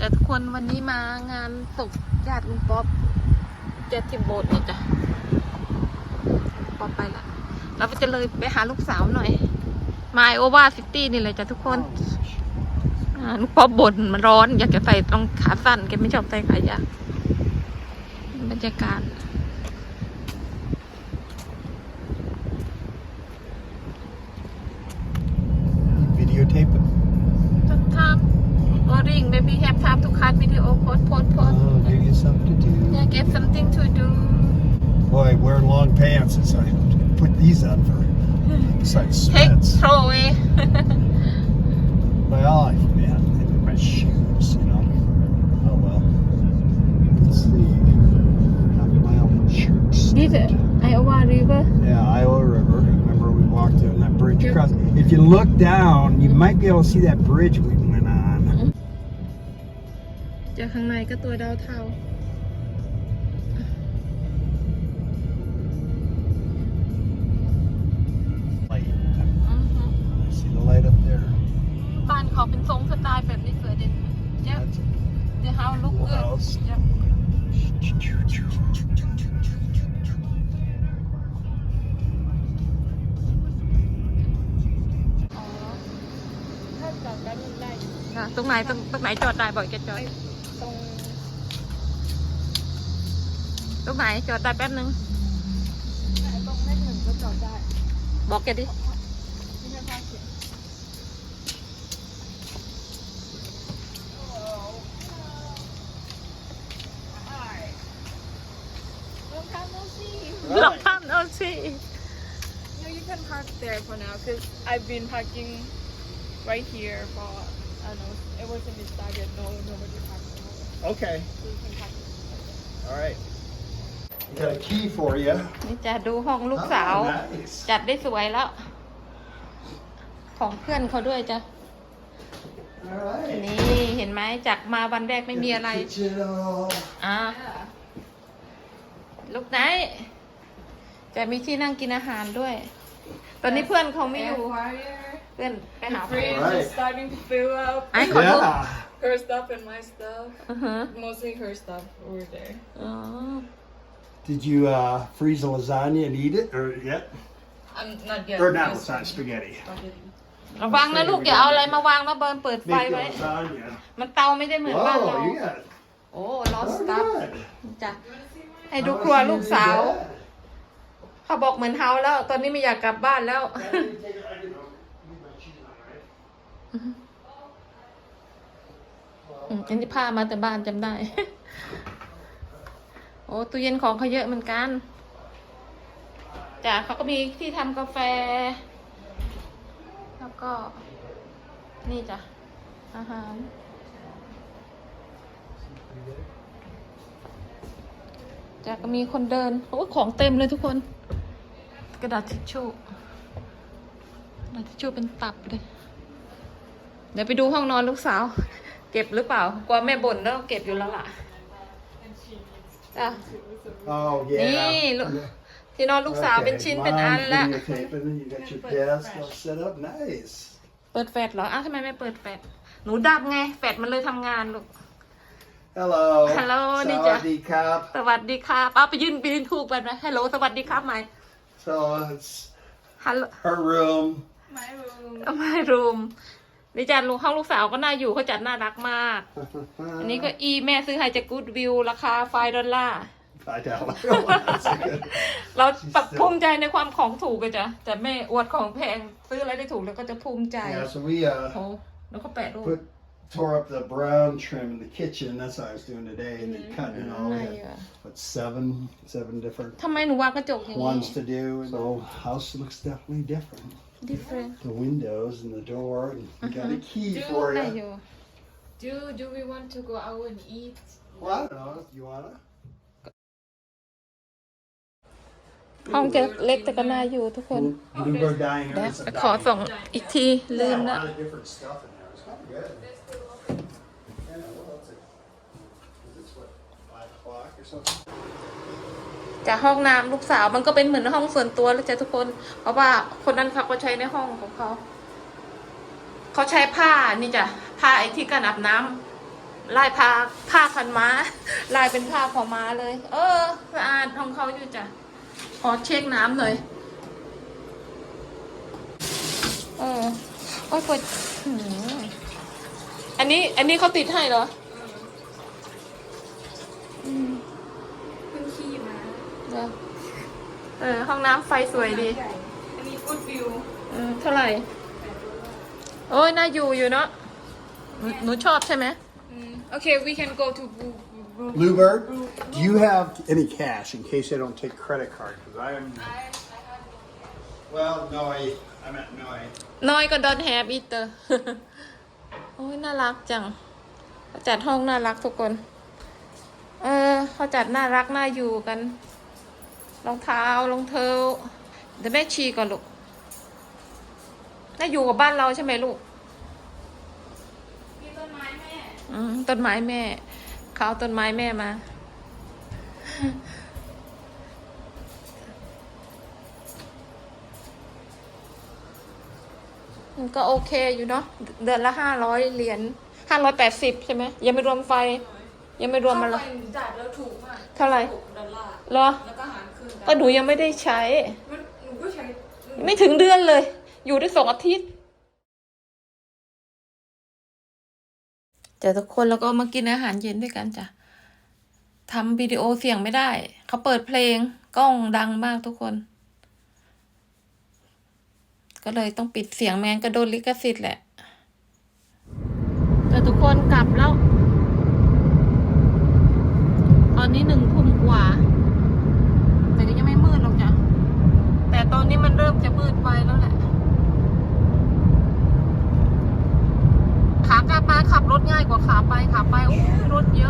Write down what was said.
แต่ทุกคนวันนี้มางานศพญาติลุงป๊อปเจอที่โบสถ์เนี่ยจ้ะป๊อปไปละเราก็จะเลยไปหาลูกสาวหน่อยมาไอโอวาซิตี้นี่เลยจ้ะทุกคนอ่าลุงป๊อปบ่นมันร้อน อยากจะใส่รองขาสั้นแกไม่ชอบใส่ขายาวบรรยากาศ Videotape it. ทุ ง have to cut video post post post Oh, give you something to do. yeah get something to do Boy, wearing long pants is I put these on for besides take sweats. throw away Well, I man, my shoes, you know. Oh well. Let's see. Got my own shirts. this Iowa River Yeah, Iowa River. Remember we walked on that bridge across. If you look down, you might be able to see that bridge we. เจอข้างในก็ตัวดาวเทา Light. อือฮึ See the light up there? บ้านเขาเป็นทรงสไตล์แบบนี้สวยเด่นเจ้า That's a the house look cool good house. จ้ะอ๋อถ้าจอดแป๊บนึงได้ค่ะตรงไหนตรงตรงไหนจอดได้บอกจะจอด ตรง ตรงไหนจอดได้แป๊บนึง ตรงเลขหนึ่งก็จอดได้ บอกแกดิ ไม่ใช่ภาคเขียน Long time no see. ลองทำเอาสิ No, you can park there for now because I've been parking right here for I don't know. It wasn't decided. No, nobody parked. There. Okay. So you can park. All right. We got a key for you. นี่จะดูห้องลูกสาว Oh, nice. จัดได้สวยแล้ว ของเพื่อนเขาด้วยจ้ะ All right. นี่เห็นไหมจากมาวันแรกไม่มีอะไร Kitchen all. อ่าลูกไหน จะมีที่นั่งกินอาหารด้วย ตอนนี้เพื่อนเขาไม่อยู่ Fire. เพื่อนไปหา The เพื่อน fridge Right. is starting to fill up. ไอ้ขอดู Yeah. Her stuff and my stuff. อือฮะ Mostly her stuff over there. อ๋อ Did you uh, freeze the lasagna and eat it, or yet? I'm not yet. Or not just lasagna, spaghetti. spaghetti. ระวังนะลูกอย่าเอาอะไรมาวางแล้วเบิร์นเปิดไฟ Make the ไว้ lasagna. มันเตาไม่ได้เหมือนบ้านเรา Whoa, you got. โอ้ลอส All ตัฟ right. จ้ะให้ดูครัวลูกสาว เขาบอกเหมือนเฮาแล้ว ตอนนี้ไม่อยากกลับบ้านแล้ว อืม อันนี้ผ้ามาแต่บ้านจำได้ โอ้ตู้เย็นของเขาเยอะเหมือนกันจ้ะเขาก็มีที่ทำกาแฟ แล้วก็ นี่จ้ะ อาหาร จ้ะก็มีคนเดิน โอ้ของเต็มเลยทุกคน กระดาษทิชชู่กระดาษทิชชู่เป็นตับเลย เดี๋ยวไปดูห้องนอนลูกสาว เก็บหรือเปล่ากลัวแม่บ่นแล้วเก็บอยู่แล้วล่ะจ้ะ Oh นี่ yeah. ลูกที่นอนลูกสาวเป็นชิ้นเป็นอันละ Mom's videotaping, and you got your desk all set up. Nice. เปิดแฟลชเหรออ้าวทำไมไม่เปิดแฟลชหนูดับไง แฟลชมันเลยทำงานลูก Hello. Hello, Ninja. Sawadee Cup. สวัสดีครับเอาไปยืนไปยืนถูกไปนะฮัลโหลสวัสดีครับไหม So it's ฮัลโหล her room. My room. ไม่รูม นี่จัดลูกห้องลูกสาวก็น่าอยู่เขาจัดน่ารักมาก อันนี้ก็อีแม่ซื้อให้จากกูดวิวราคาไฟดอลลาร์ I doubt. That's a good. เราปรับภูมิใจในความของถูกกันจ้ะแต่แม่อวดของแพงซื้ออะไรได้ถูกแล้วก็จะภูมิใจ Yeah, so we โอ้ uh แล้วก็แปะรูป put tore up the brown trim in the kitchen. That's what I was doing today, and then cut it all อะไร in. อ่ะ What seven, seven different ทำไมหนูวางกระจกอย่างนี้ ones to do. So house looks definitely different. different The windows and the door, and we got a key Do for ได้ you. อยู่ Do do we want to go out and eat? Well, I don't know. You wanna? ห้องจะเล็กแต่ก็น่าอยู่ทุกคน Bluebird Diner. เดี๋ยว It's a ไปขอ diner. ส่งอีกทีลืม Yeah, a ละ lot of different stuff in there. It's kind of good. จากห้องน้ำลูกสาวมันก็เป็นเหมือนห้องส่วนตัวแล้วจ้ะทุกคน เพราะว่าคนนั้นเขาก็ใช้ในห้องของเขา เขาใช้ผ้านี่จ้ะผ้าไอ้ที่กันอาบน้ำลายผ้าผ้าพันม้า ลายเป็นผ้าขอม้าเลย เออสะอาดของเขาอยู่จ้ะขอเช็คน้ำหน่อยเออโอ้ยปวดอันนี้ อันนี้เขาติดให้เหรอม เพิ่งขี่มา เดี๋ยว เออ ห้องน้ำไฟสวยดีใหญ่อันนี้กูดวิวเออเท่าไหร่ โอ้ยน่าอยู่อยู่เนาะหนูหนูชอบใช่ไหมอืม okay we can go to Blue Blue Bluebird, do you have any cash in case I don't take credit card? Because I am. Well, no, I. I meant no, I. น้อยก็ดอนแฮปอีเตอร์ โอ้ยน่ารักจังเขาจัดห้องน่ารักทุกคน เออเขาจัดน่ารักน่าอยู่กัน รองเท้ารองเท้าเดี๋ยวแม่ชีก่อนลูกน่าอยู่กับบ้านเราใช่ไหมลูกมีต้นไม้แม่ อืมต้นไม้แม่เขาเอาต้นไม้แม่มา มันก็โอเคอยู่เนาะ เดือนละห้าร้อยเหรียญห้าร้อยแปดสิบใช่ไหม ยังไม่รวมไฟ ยังไม่รวมอะไรเข้าไปจ่ายแล้วถูกมากเท่าไหร่หกดอลลาร์เหรอ แล้วก็หารคืนก็หนูยังไม่ได้ใช้ มันหนูก็ใช้ไม่ถึงเดือนเลย อยู่ได้สองอาทิตย์ แต่ทุกคนแล้วก็มากินอาหารเย็นด้วยกันจ้ะทำวิดีโอเสียงไม่ได้ เขาเปิดเพลงกล้องดังมากทุกคน ก็เลยต้องปิดเสียงแมงนก็โดนลิขสิทธิ์แหละ แต่ทุกคนกลับแล้ว ต อนนี้หนึ่งทุ่มกว่า แต่ก็ยังไม่มืดหรอกจ้ะแต่ตอนนี้มันเริ่มจะมืดไปแล้วแหละ ขากลับมาขับรถง่ายกว่าขาไปขาไปโอ้ยรถเยอะ